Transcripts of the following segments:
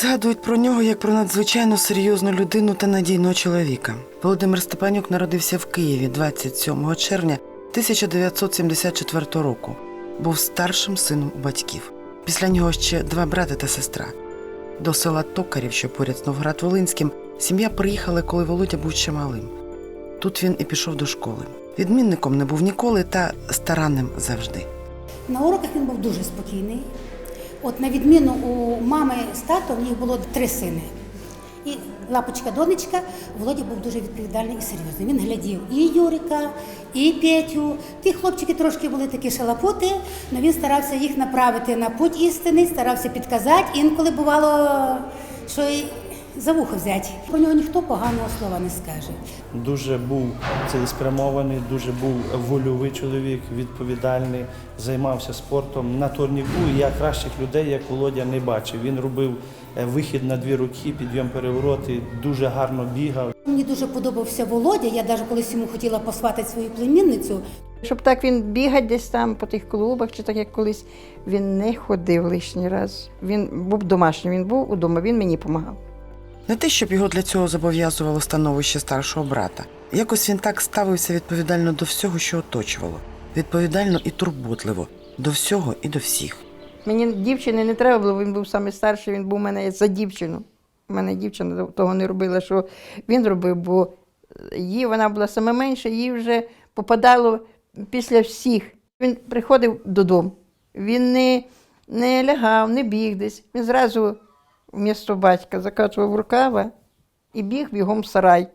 Згадують про нього як про надзвичайно серйозну людину та надійного чоловіка. Володимир Степанюк народився в Києві 27 червня 1974 року. Був старшим сином у батьків. Після нього ще два брати та сестра. До села Токарів, що поряд з Новгород-Волинським, сім'я приїхала, коли Володя був ще малим. Тут він і пішов до школи. Відмінником не був ніколи та старанним завжди. На уроках він був дуже спокійний. От на відміну у мами з татом, в них було три сини. І лапочка донечка, Володя був дуже відповідальний і серйозний. Він глядів і Юрика, і Петю. Ті хлопчики трошки були такі шалапути, але він старався їх направити на путь істини, старався підказати. Інколи бувало, що за вухо взяти. Про нього ніхто поганого слова не скаже. Дуже був цілеспрямований, дуже був вольовий чоловік, відповідальний, займався спортом. На турніку я кращих людей, як Володя, не бачив. Він робив е, вихід на дві руки, підйом перевороти, дуже гарно бігав. Мені дуже подобався Володя. Я навіть колись йому хотіла посватати свою племінницю. Щоб так він бігать десь там по тих клубах, чи так як колись, він не ходив лишній раз. Він був домашній, він був удома, він мені допомагав. Не те, щоб його для цього зобов'язувало становище старшого брата. Якось він так ставився відповідально до всього, що оточувало, відповідально і турботливо до всього і до всіх. Мені дівчини не треба було, він був саме старший, він був у мене за дівчину. У мене дівчина того не робила, що він робив, бо їй вона була саме менша, їй вже попадало після всіх. Він приходив додому. Він не, не лягав, не біг десь. Він зразу вмісто батька закачував рукава і біг бігом в сарай.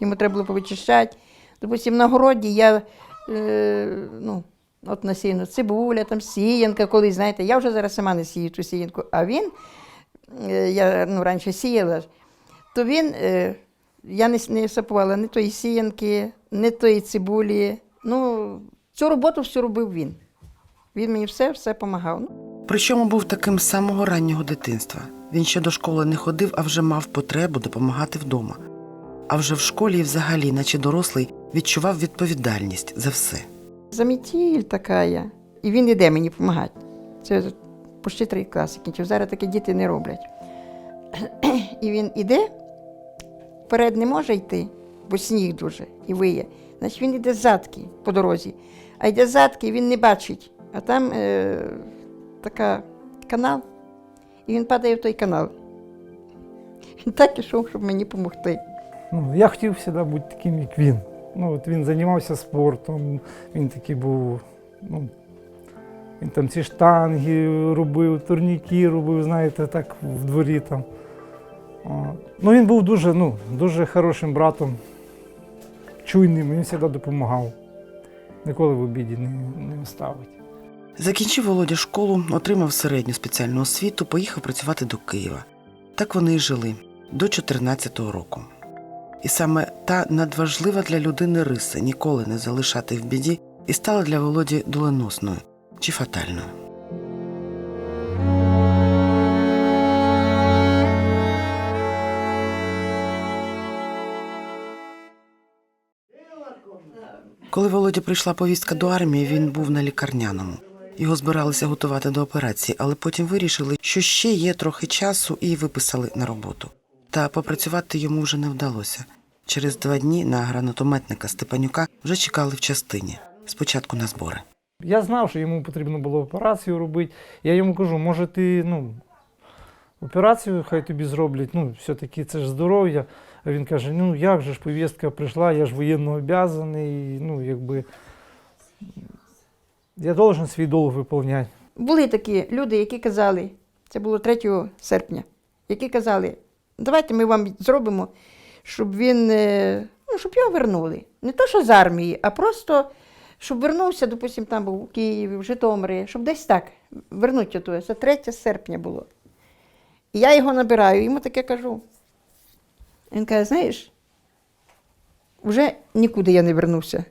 Йому треба було повичищати. Допустим, на городі я е, ну, от насіяно цибуля, там сіянка колись, знаєте, я вже зараз сама не сію ту сіянку, а він, е, я ну, раніше сіяла, то він, е, я не, не сапувала ні тої сіянки, ні тої цибулі. Ну, цю роботу всю робив він. Він мені все, все допомагав. Причому був таким з самого раннього дитинства. Він ще до школи не ходив, а вже мав потребу допомагати вдома. А вже в школі взагалі, наче дорослий, відчував відповідальність за все. Замітіль така я. І він іде мені допомагати. Це почти три класи кінчив. Зараз такі діти не роблять. І він іде, вперед не може йти, бо сніг дуже і виє. Значить він іде задки по дорозі. А йде задки, він не бачить. А там е, така канал, і він падає в той канал. Він так ішов, щоб мені допомогти. Ну, я хотів завжди бути таким, як він. Ну, от він займався спортом, він такий був. Ну, він там ці штанги робив, турніки робив, знаєте, так в дворі там. Ну, він був дуже, ну, дуже хорошим братом, чуйним, він завжди допомагав. Ніколи в обіді не, не оставить. Закінчив Володя школу, отримав середню спеціальну освіту, поїхав працювати до Києва. Так вони і жили до 14-го року. І саме та надважлива для людини риса ніколи не залишати в біді і стала для Володі доленосною чи фатальною. Коли Володі прийшла повістка до армії, він був на лікарняному. Його збиралися готувати до операції, але потім вирішили, що ще є трохи часу, і виписали на роботу. Та попрацювати йому вже не вдалося. Через два дні на гранатометника Степанюка вже чекали в частині. Спочатку на збори. Я знав, що йому потрібно було операцію робити. Я йому кажу, може ти ну, операцію хай тобі зроблять, ну, все-таки це ж здоров'я. А він каже, ну як же ж повістка прийшла, я ж воєнно обязаний, ну якби я должен свій долг виповняти. Були такі люди, які казали, це було 3 серпня, які казали, давайте ми вам зробимо, щоб він, е, ну, щоб його вернули. Не то, що з армії, а просто, щоб вернувся, допустим, там був у Києві, в Житомирі, щоб десь так вернуть ото. Це 3 серпня було. І я його набираю, йому таке кажу. Він каже, знаєш, вже нікуди я не вернувся.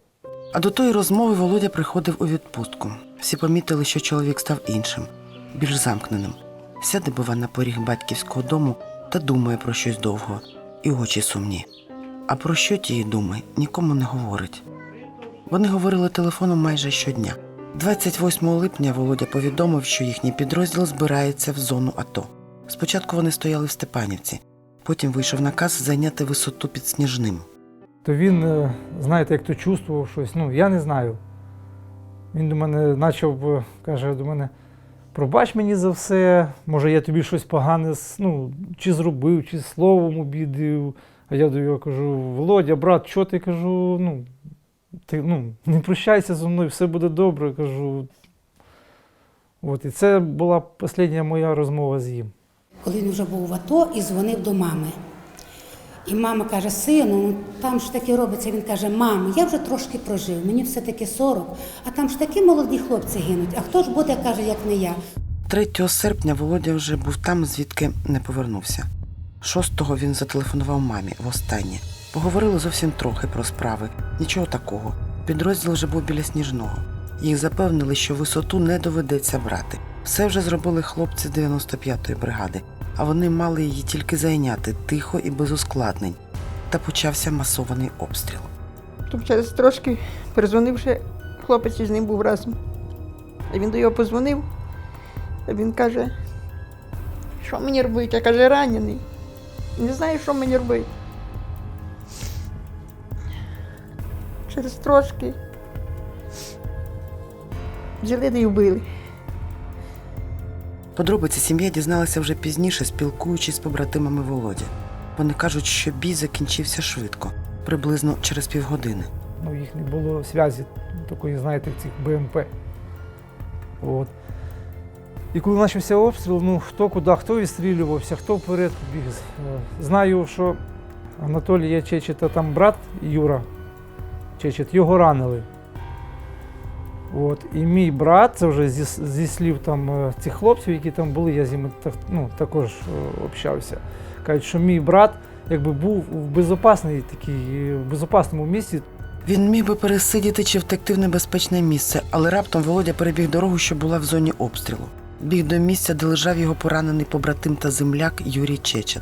А до тої розмови Володя приходив у відпустку. Всі помітили, що чоловік став іншим, більш замкненим. Сяде, бува, на поріг батьківського дому та думає про щось довго, і очі сумні. А про що тії думи нікому не говорить. Вони говорили телефоном майже щодня. 28 липня Володя повідомив, що їхній підрозділ збирається в зону АТО. Спочатку вони стояли в Степанівці, потім вийшов наказ зайняти висоту під Сніжним. То він, е, знаєте, як то чувствував щось, ну, я не знаю. Він до мене почав, каже до мене, пробач мені за все, може я тобі щось погане ну, чи зробив, чи словом обідив. А я до його кажу, Володя, брат, що ти кажу, ну, ти ну, не прощайся зі мною, все буде добре. кажу. От, і це була остання моя розмова з ним. Коли він вже був в АТО і дзвонив до мами. І мама каже: сину, ну там ж таке робиться. Він каже: мамо, я вже трошки прожив, мені все-таки 40, а там ж такі молоді хлопці гинуть. А хто ж буде, каже, як не я. 3 серпня Володя вже був там, звідки не повернувся. 6-го він зателефонував мамі востаннє. Поговорили зовсім трохи про справи, нічого такого. Підрозділ вже був біля сніжного. Їх запевнили, що висоту не доведеться брати. Все вже зробили хлопці з 95-ї бригади, а вони мали її тільки зайняти тихо і без ускладнень. Та почався масований обстріл. Тут через трошки перезвонивши, хлопець із ним був разом. І він до його позвонив, а він каже, що мені робити? Я каже, ранений. Не знаю, що мені робити. Через трошки взяли й вбили. Подробиці сім'я дізналася вже пізніше, спілкуючись з побратимами Володі. Вони кажуть, що бій закінчився швидко, приблизно через півгодини. Ну, їх не було зв'язі такої, знаєте, цих БМП. От. І коли почався обстріл, ну хто куди, хто відстрілювався, хто вперед біг. Е, Знаю, що Анатолія Чечета, там брат Юра Чечет, його ранили. От. І мій брат, це вже зі, зі слів там, е, цих хлопців, які там були, я з ними так- ну, також е, общався. Кажуть, що мій брат якби був в безопасній такій, в безопасному місці, Він міг би пересидіти чи втекти в небезпечне місце, але раптом Володя перебіг дорогу, що була в зоні обстрілу. Біг до місця, де лежав його поранений побратим та земляк Юрій Чечет.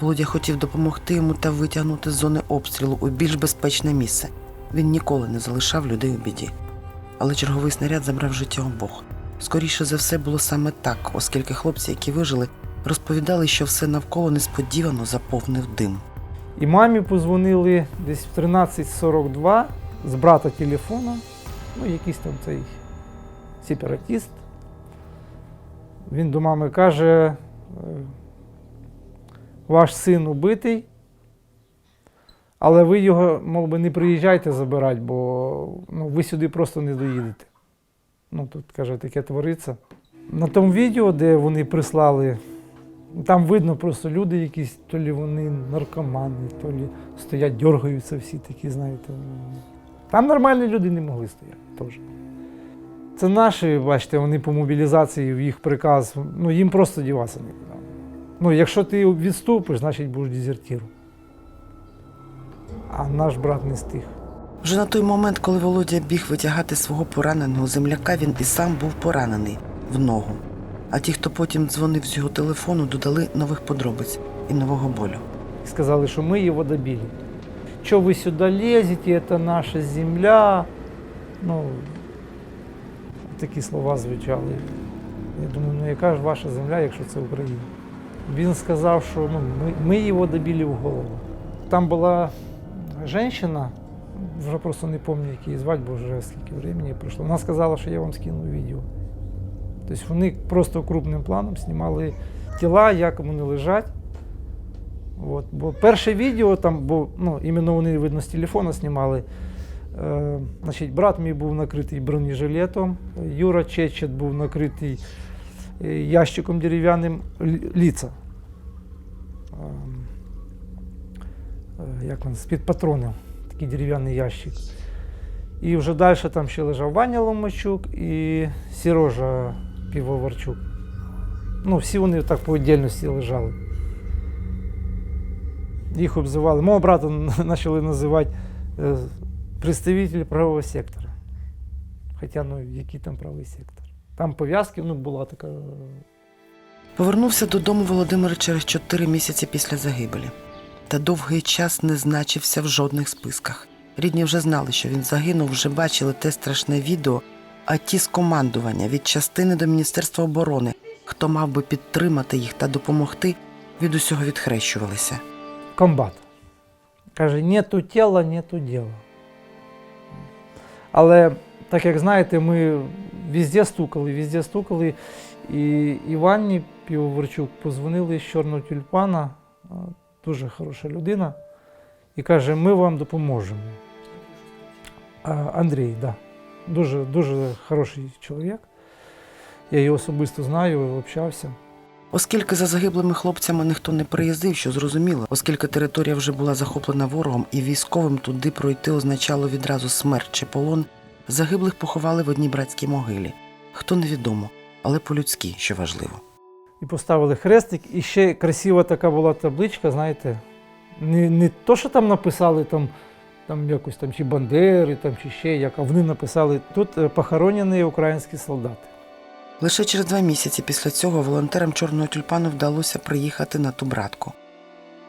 Володя хотів допомогти йому та витягнути з зони обстрілу у більш безпечне місце. Він ніколи не залишав людей у біді. Але черговий снаряд забрав життя обох. Скоріше за все було саме так, оскільки хлопці, які вижили, розповідали, що все навколо несподівано заповнив дим. І мамі позвонили десь в 13.42 з брата телефона, ну якийсь там цей сепаратіст. Він до мами каже, е, ваш син убитий, але ви його, мов би, не приїжджайте забирати, бо ну, ви сюди просто не доїдете. Ну, тут, каже, таке твориться. На тому відео, де вони прислали там видно просто люди якісь, то лі вони наркомани, то лі стоять, дергаються всі такі, знаєте. Там нормальні люди не могли стояти теж. Це наші, бачите, вони по мобілізації їх приказ, ну їм просто діватися нікуди. Ну, якщо ти відступиш, значить будеш дезертиром А наш брат не стих. Вже на той момент, коли Володя біг витягати свого пораненого земляка, він і сам був поранений в ногу. А ті, хто потім дзвонив з його телефону, додали нових подробиць і нового болю. сказали, что мы его добили. Что вы сюда лезете, это наша земля. Ну, такі слова звучали. Я думаю, ну яка ж ваша земля, якщо це Україна? Він сказав, що ну, ми, ми його добили в голову. Там була жінка, вже просто не пам'ятаю, як її звати, бо вже скільки времени пройшло. Вона сказала, що я вам скину відео. Тобто вони просто крупним планом знімали тіла, як вони лежать. От, бо перше відео там, бо ну, іменно вони видно з телефона знімали. Е, значить, брат мій був накритий бронежилетом, Юра Чечет був накритий е, ящиком дерев'яним лі- ліца. Ем, е, як він, з-під патронів, такий дерев'яний ящик. І вже далі там ще лежав Ваня Ломачук і Сережа Півоварчук. Ну, всі вони так по віддільності лежали. Їх обзивали. Мого брата почали називати е, представитель правого сектора. Хоча, ну, який там правий сектор? Там пов'язки, ну, була така. Повернувся додому Володимир через чотири місяці після загибелі. Та довгий час не значився в жодних списках. Рідні вже знали, що він загинув, вже бачили те страшне відео, а ті з командування від частини до Міністерства оборони хто мав би підтримати їх та допомогти, від усього відхрещувалися. комбат. Каже, нету тіла, нету діла. Але так як знаєте, ми везде стукали, везде стукали. І Іванні Півоварчук позвонили з чорного тюльпана, дуже хороша людина, і каже, ми вам допоможемо. А, Андрій. Да. Дуже, дуже хороший чоловік. Я його особисто знаю, общався. Оскільки за загиблими хлопцями ніхто не приїздив, що зрозуміло, оскільки територія вже була захоплена ворогом, і військовим туди пройти означало відразу смерть чи полон, загиблих поховали в одній братській могилі. Хто невідомо, але по-людськи, що важливо. І поставили хрестик. І ще красива така була табличка, знаєте, не, не то, що там написали там, там якось там чи Бандери, там, чи ще як, а вони написали тут е, похоронені українські солдати. Лише через два місяці після цього волонтерам чорного тюльпану вдалося приїхати на ту братку.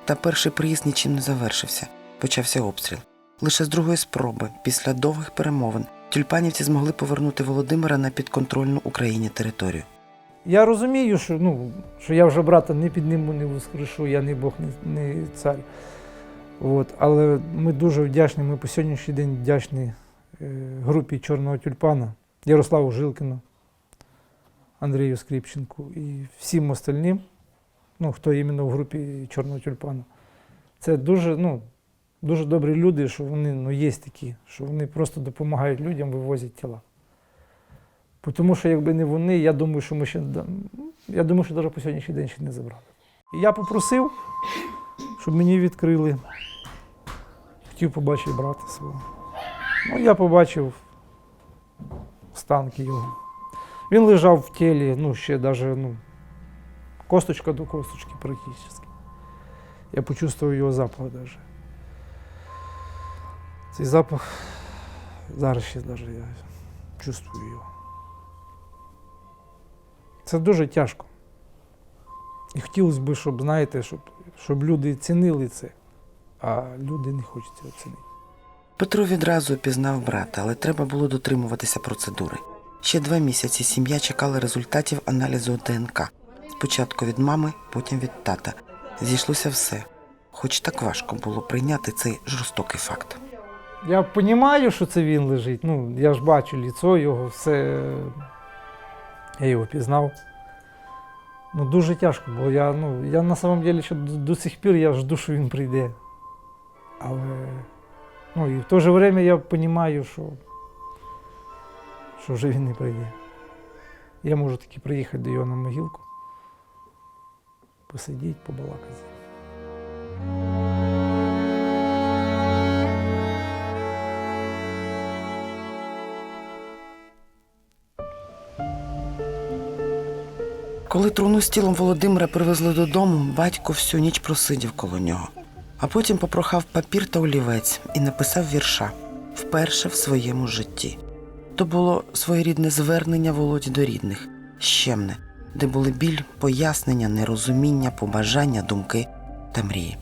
Та перший приїзд нічим не завершився. Почався обстріл. Лише з другої спроби, після довгих перемовин, тюльпанівці змогли повернути Володимира на підконтрольну Україні територію. Я розумію, що, ну, що я вже брата не підніму, не воскрешу, я не Бог, не, не цар. От. Але ми дуже вдячні, ми по сьогоднішній день вдячні е, групі Чорного тюльпана, Ярославу Жилкіну, Андрію Скрипченку і всім остальним, ну, хто іменно в групі Чорного тюльпана. Це дуже, ну, дуже добрі люди, що вони ну, є такі, що вони просто допомагають людям, вивозять тіла. Тому що якби не вони, я думаю, що ми ще я думаю, що навіть по сьогоднішній день ще не забрали. Я попросив, щоб мені відкрили. Хотів побачити брата свого. Ну, я побачив останки його. Він лежав в тілі, ну, ще навіть ну, косточка до косточки практично. Я почувствував його запах навіть. Цей запах зараз ще навіть я чувствую його. Це дуже тяжко. І хотілося б, щоб, знаєте, щоб, щоб люди цінили це, а люди не хочуть цього цінити. Петро відразу пізнав брата, але треба було дотримуватися процедури. Ще два місяці сім'я чекала результатів аналізу ДНК. Спочатку від мами, потім від тата. Зійшлося все. Хоч так важко було прийняти цей жорстокий факт. Я розумію, що це він лежить. Ну, я ж бачу ліцо його, все. Я його пізнав. Ну, дуже тяжко, бо я, ну, я на самом деле ще до, до сих пір я жду, що він прийде. Але ну, і в то же время я розумію, що, що вже він не прийде. Я можу таки приїхати до його на могилку, посидіти, побалакати. Коли труну з тілом Володимира привезли додому, батько всю ніч просидів коло нього, а потім попрохав папір та олівець і написав вірша вперше в своєму житті. То було своєрідне звернення Володі до рідних, щемне, де були біль, пояснення, нерозуміння, побажання, думки та мрії.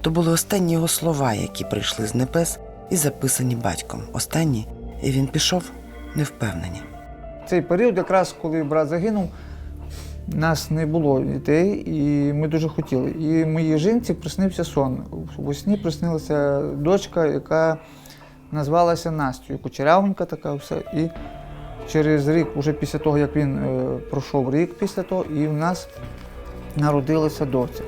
То були останні його слова, які прийшли з небес і записані батьком. Останні, і він пішов невпевнені. Цей період, якраз коли брат загинув, нас не було дітей, і ми дуже хотіли. І моїй жінці приснився сон. У сні приснилася дочка, яка назвалася Настю, кучерявенька така все. І через рік, уже після того, як він е, пройшов рік після того, і в нас народилася доця.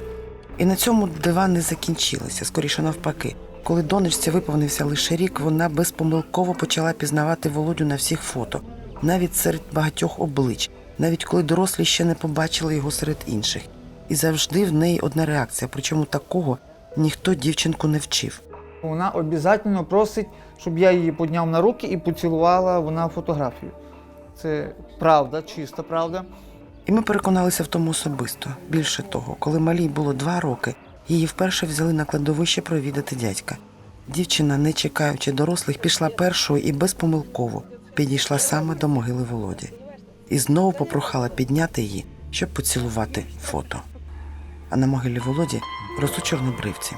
І на цьому дива не закінчилося, скоріше навпаки. Коли донечці виповнився лише рік, вона безпомилково почала пізнавати Володю на всіх фото, навіть серед багатьох облич, навіть коли дорослі ще не побачили його серед інших. І завжди в неї одна реакція, причому такого ніхто дівчинку не вчив. Вона обов'язково просить, щоб я її підняв на руки і поцілувала вона фотографію. Це правда, чиста правда. І ми переконалися в тому особисто. Більше того, коли малій було два роки, її вперше взяли на кладовище провідати дядька. Дівчина, не чекаючи дорослих, пішла першою і безпомилково підійшла саме до могили Володі. І знову попрохала підняти її, щоб поцілувати фото. А на могилі Володі ростуть чорнобривці,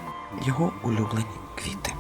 його улюблені квіти.